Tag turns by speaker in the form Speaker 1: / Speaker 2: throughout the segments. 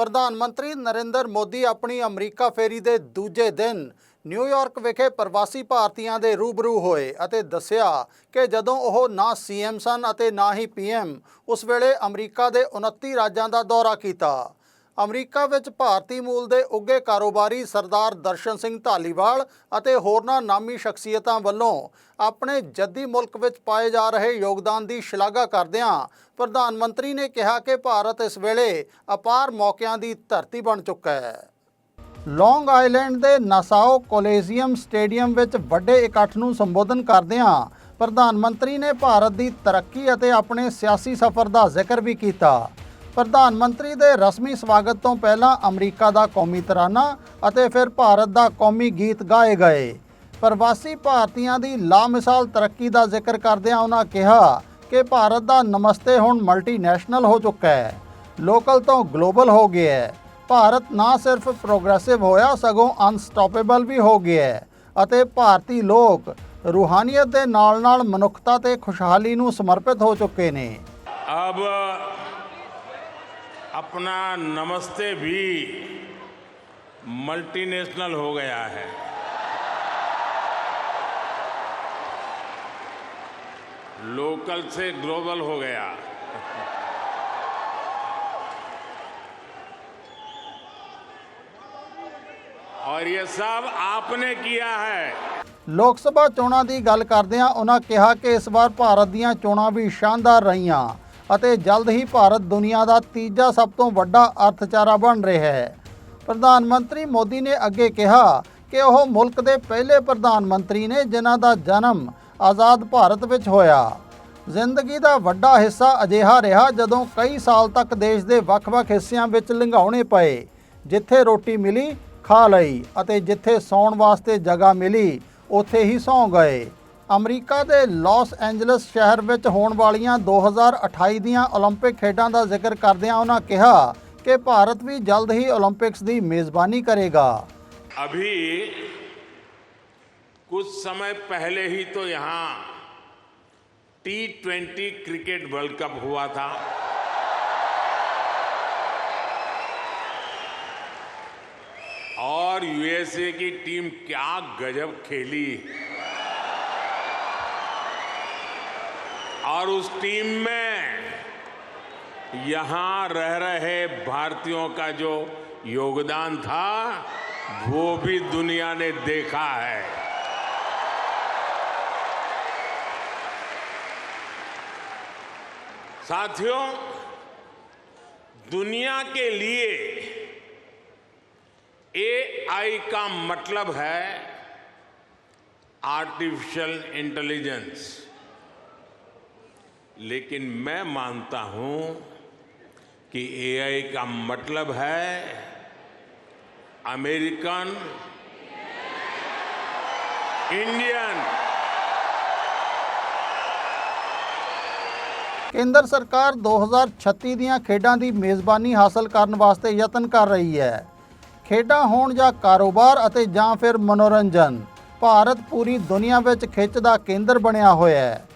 Speaker 1: ਪ੍ਰਧਾਨ ਮੰਤਰੀ ਨਰਿੰਦਰ ਮੋਦੀ ਆਪਣੀ ਅਮਰੀਕਾ ਫੇਰੀ ਦੇ ਦੂਜੇ ਦਿਨ ਨਿਊਯਾਰਕ ਵਿਖੇ ਪ੍ਰਵਾਸੀ ਭਾਰਤੀਆਂ ਦੇ ਰੂਬਰੂ ਹੋਏ ਅਤੇ ਦੱਸਿਆ ਕਿ ਜਦੋਂ ਉਹ ਨਾ ਸੀਐਮ ਸਨ ਅਤੇ ਨਾ ਹੀ ਪੀਐਮ ਉਸ ਵੇਲੇ ਅਮਰੀਕਾ ਦੇ 29 ਰਾਜਾਂ ਦਾ ਦੌਰਾ ਕੀਤਾ। ਅਮਰੀਕਾ ਵਿੱਚ ਭਾਰਤੀ ਮੂਲ ਦੇ ਉੱਗੇ ਕਾਰੋਬਾਰੀ ਸਰਦਾਰ ਦਰਸ਼ਨ ਸਿੰਘ ਢਾਲੀਵਾਲ ਅਤੇ ਹੋਰਨਾਂ ਨਾਮੀ ਸ਼ਖਸੀਅਤਾਂ ਵੱਲੋਂ ਆਪਣੇ ਜੱਦੀ ਮੁਲਕ ਵਿੱਚ ਪਾਏ ਜਾ ਰਹੇ ਯੋਗਦਾਨ ਦੀ ਸ਼ਲਾਘਾ ਕਰਦਿਆਂ ਪ੍ਰਧਾਨ ਮੰਤਰੀ ਨੇ ਕਿਹਾ ਕਿ ਭਾਰਤ ਇਸ ਵੇਲੇ ਅਪਾਰ ਮੌਕਿਆਂ ਦੀ ਧਰਤੀ ਬਣ ਚੁੱਕਾ ਹੈ। ਲੌਂਗ ਆਈਲੈਂਡ ਦੇ ਨਾਸਾਓ ਕੋਲੇਜ਼ੀਅਮ ਸਟੇਡੀਅਮ ਵਿੱਚ ਵੱਡੇ ਇਕੱਠ ਨੂੰ ਸੰਬੋਧਨ ਕਰਦਿਆਂ ਪ੍ਰਧਾਨ ਮੰਤਰੀ ਨੇ ਭਾਰਤ ਦੀ ਤਰੱਕੀ ਅਤੇ ਆਪਣੇ ਸਿਆਸੀ ਸਫ਼ਰ ਦਾ ਜ਼ਿਕਰ ਵੀ ਕੀਤਾ। ਪ੍ਰਧਾਨ ਮੰਤਰੀ ਦੇ ਰਸਮੀ ਸਵਾਗਤ ਤੋਂ ਪਹਿਲਾਂ ਅਮਰੀਕਾ ਦਾ ਕੌਮੀ ਤਰਾਨਾ ਅਤੇ ਫਿਰ ਭਾਰਤ ਦਾ ਕੌਮੀ ਗੀਤ ਗਾਏ ਗਏ। ਪ੍ਰਵਾਸੀ ਭਾਰਤੀਆਂ ਦੀ ਲਾਮਿਸਾਲ ਤਰੱਕੀ ਦਾ ਜ਼ਿਕਰ ਕਰਦਿਆਂ ਉਹਨਾਂ ਕਿਹਾ ਕਿ ਭਾਰਤ ਦਾ ਨਮਸਤੇ ਹੁਣ ਮਲਟੀਨੈਸ਼ਨਲ ਹੋ ਚੁੱਕਾ ਹੈ। ਲੋਕਲ ਤੋਂ ਗਲੋਬਲ ਹੋ ਗਿਆ ਹੈ। ਭਾਰਤ ਨਾ ਸਿਰਫ ਪ੍ਰੋਗਰੈਸਿਵ ਹੋਇਆ, ਸਗੋਂ ਅਨਸਟਾਪੇਬਲ ਵੀ ਹੋ ਗਿਆ ਹੈ ਅਤੇ ਭਾਰਤੀ ਲੋਕ ਰੂਹਾਨੀਅਤ ਦੇ ਨਾਲ-ਨਾਲ ਮਨੁੱਖਤਾ ਤੇ ਖੁਸ਼ਹਾਲੀ ਨੂੰ ਸਮਰਪਿਤ ਹੋ ਚੁੱਕੇ ਨੇ।
Speaker 2: अब अपना नमस्ते भी मल्टीनेशनल हो गया है लोकल से ग्लोबल हो गया और ये सब आपने किया है
Speaker 1: ਲੋਕ ਸਭਾ ਚੋਣਾਂ ਦੀ ਗੱਲ ਕਰਦਿਆਂ ਉਹਨਾਂ ਕਿਹਾ ਕਿ ਇਸ ਵਾਰ ਭਾਰਤ ਦੀਆਂ ਚੋਣਾਂ ਵੀ ਸ਼ਾਨਦਾਰ ਰਹੀਆਂ ਅਤੇ ਜਲਦ ਹੀ ਭਾਰਤ ਦੁਨੀਆ ਦਾ ਤੀਜਾ ਸਭ ਤੋਂ ਵੱਡਾ ਅਰਥਚਾਰਾ ਬਣ ਰਿਹਾ ਹੈ। ਪ੍ਰਧਾਨ ਮੰਤਰੀ ਮੋਦੀ ਨੇ ਅੱਗੇ ਕਿਹਾ ਕਿ ਉਹ ਮੁਲਕ ਦੇ ਪਹਿਲੇ ਪ੍ਰਧਾਨ ਮੰਤਰੀ ਨੇ ਜਿਨ੍ਹਾਂ ਦਾ ਜਨਮ ਆਜ਼ਾਦ ਭਾਰਤ ਵਿੱਚ ਹੋਇਆ। ਜ਼ਿੰਦਗੀ ਦਾ ਵੱਡਾ ਹਿੱਸਾ ਅਜਿਹਾ ਰਿਹਾ ਜਦੋਂ ਕਈ ਸਾਲ ਤੱਕ ਦੇਸ਼ ਦੇ ਵੱਖ-ਵੱਖ ਹਿੱਸਿਆਂ ਵਿੱਚ ਲੰਘਾਉਣੇ ਪਏ, ਜਿੱਥੇ ਰੋਟੀ ਮਿਲੀ, ਖਾ ਲਈ ਅਤੇ ਜਿੱਥੇ ਸੌਣ ਵਾਸਤੇ ਜਗ੍ਹਾ ਮਿਲੀ, ਉੱਥੇ ਹੀ ਸੌਂ ਗਏ। अमरीका के लॉस एंजलस शहर में होने वाली दो हज़ार अठाई दलंपिक खेडों का ज़िक्र करद उन्होंने कहा कि भारत भी जल्द ही ओलंपिक्स की मेजबानी करेगा
Speaker 2: अभी कुछ समय पहले ही तो यहाँ T twenty cricket world cup हुआ था। और यूएसए की टीम क्या गजब खेली। और उस टीम में यहाँ रह रहे भारतीयों का जो योगदान था, वो भी दुनिया ने देखा है। साथियों, दुनिया के लिए एआई का मतलब है आर्टिफिशियल इंटेलिजेंस लेकिन मैं मानता हूं कि एआई का मतलब है अमेरिकन इंडियन
Speaker 1: ਕੇਂਦਰ ਸਰਕਾਰ 2036 ਦੀਆਂ ਖੇਡਾਂ ਦੀ ਮੇਜ਼ਬਾਨੀ ਹਾਸਲ ਕਰਨ ਵਾਸਤੇ ਯਤਨ ਕਰ ਰਹੀ ਹੈ ਖੇਡਾਂ ਹੋਣ ਜਾਂ ਕਾਰੋਬਾਰ ਅਤੇ ਜਾਂ ਫਿਰ ਮਨੋਰੰਜਨ ਭਾਰਤ ਪੂਰੀ ਦੁਨੀਆ ਵਿੱਚ ਖਿੱਚ ਦਾ ਕੇਂਦਰ ਬਣਿਆ ਹੋਇਆ ਹੈ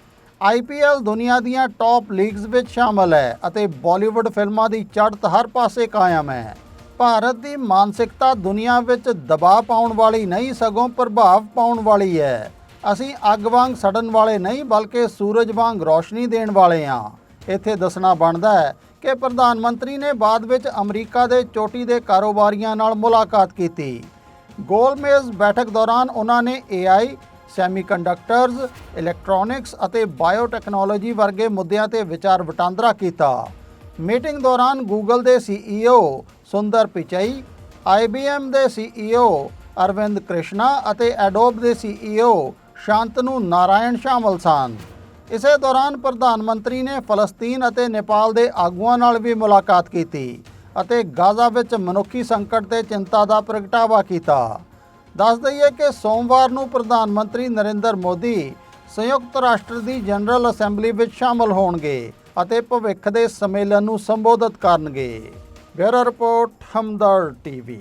Speaker 1: ਆਈਪੀਐਲ ਦੁਨੀਆ ਦੀਆਂ ਟੌਪ ਲੀਗਸ ਵਿੱਚ ਸ਼ਾਮਲ ਹੈ ਅਤੇ ਬਾਲੀਵੁੱਡ ਫਿਲਮਾਂ ਦੀ ਚੜ੍ਹਤ ਹਰ ਪਾਸੇ ਕਾਇਮ ਹੈ। ਭਾਰਤ ਦੀ ਮਾਨਸਿਕਤਾ ਦੁਨੀਆ ਵਿੱਚ ਦਬਾਅ ਪਾਉਣ ਵਾਲੀ ਨਹੀਂ, ਸਗੋਂ ਪ੍ਰਭਾਵ ਪਾਉਣ ਵਾਲੀ ਹੈ। ਅਸੀਂ ਅੱਗ ਵਾਂਗ ਸੜਨ ਵਾਲੇ ਨਹੀਂ, ਬਲਕਿ ਸੂਰਜ ਵਾਂਗ ਰੋਸ਼ਨੀ ਦੇਣ ਵਾਲੇ ਹਾਂ। ਇੱਥੇ ਦੱਸਣਾ ਬਣਦਾ ਹੈ ਕਿ ਪ੍ਰਧਾਨ ਮੰਤਰੀ ਨੇ ਬਾਅਦ ਵਿੱਚ ਅਮਰੀਕਾ ਦੇ ਚੋਟੀ ਦੇ ਕਾਰੋਬਾਰੀਆਂ ਨਾਲ ਮੁਲਾਕਾਤ ਕੀਤੀ। ਗੋਲਮੇਜ਼ ਬੈਠਕ ਦੌਰਾਨ ਉਹਨਾਂ ਨੇ AI ਸੈਮੀਕੰਡਕਟਰਸ ਇਲੈਕਟ੍ਰੋਨਿਕਸ ਅਤੇ ਬਾਇਓਟੈਕਨੋਲੋਜੀ ਵਰਗੇ ਮੁੱਦਿਆਂ ਤੇ ਵਿਚਾਰ ਵਟਾਂਦਰਾ ਕੀਤਾ। ਮੀਟਿੰਗ ਦੌਰਾਨ ਗੂਗਲ ਦੇ CEO ਸੁੰਦਰ ਪਿਚਈ IBM ਦੇ CEO ਅਰਵਿੰਦ ਕ੍ਰਿਸ਼ਨਾ ਅਤੇ ਐਡੋਬ ਦੇ CEO ਸ਼ਾਂਤਨੂ ਨਾਰਾਇਣ ਸ਼ਾਮਲ ਸਨ। ਇਸੇ ਦੌਰਾਨ ਪ੍ਰਧਾਨ ਮੰਤਰੀ ਨੇ ਫਲਸਤੀਨ ਅਤੇ ਨੇਪਾਲ ਦੇ ਆਗੂਆਂ ਨਾਲ ਵੀ ਮੁਲਾਕਾਤ ਕੀਤੀ ਅਤੇ ਗਾਜ਼ਾ ਵਿੱਚ ਮਨੁੱਖੀ ਸੰਕਟ ਤੇ ਚਿੰਤਾ ਦਾ ਪ੍ਰਗਟਾਵਾ ਕੀਤਾ। ਦੱਸ ਦਈਏ ਕਿ ਸੋਮਵਾਰ ਨੂੰ ਪ੍ਰਧਾਨ ਮੰਤਰੀ ਨਰਿੰਦਰ ਮੋਦੀ ਸੰਯੁਕਤ ਰਾਸ਼ਟਰ ਦੀ ਜਨਰਲ ਅਸੈਂਬਲੀ ਵਿੱਚ ਸ਼ਾਮਲ ਹੋਣਗੇ ਅਤੇ ਭਵਿੱਖ ਦੇ ਸੰਮੇਲਨ ਨੂੰ ਸੰਬੋਧਿਤ ਕਰਨਗੇ। Bureau report Hamdard TV.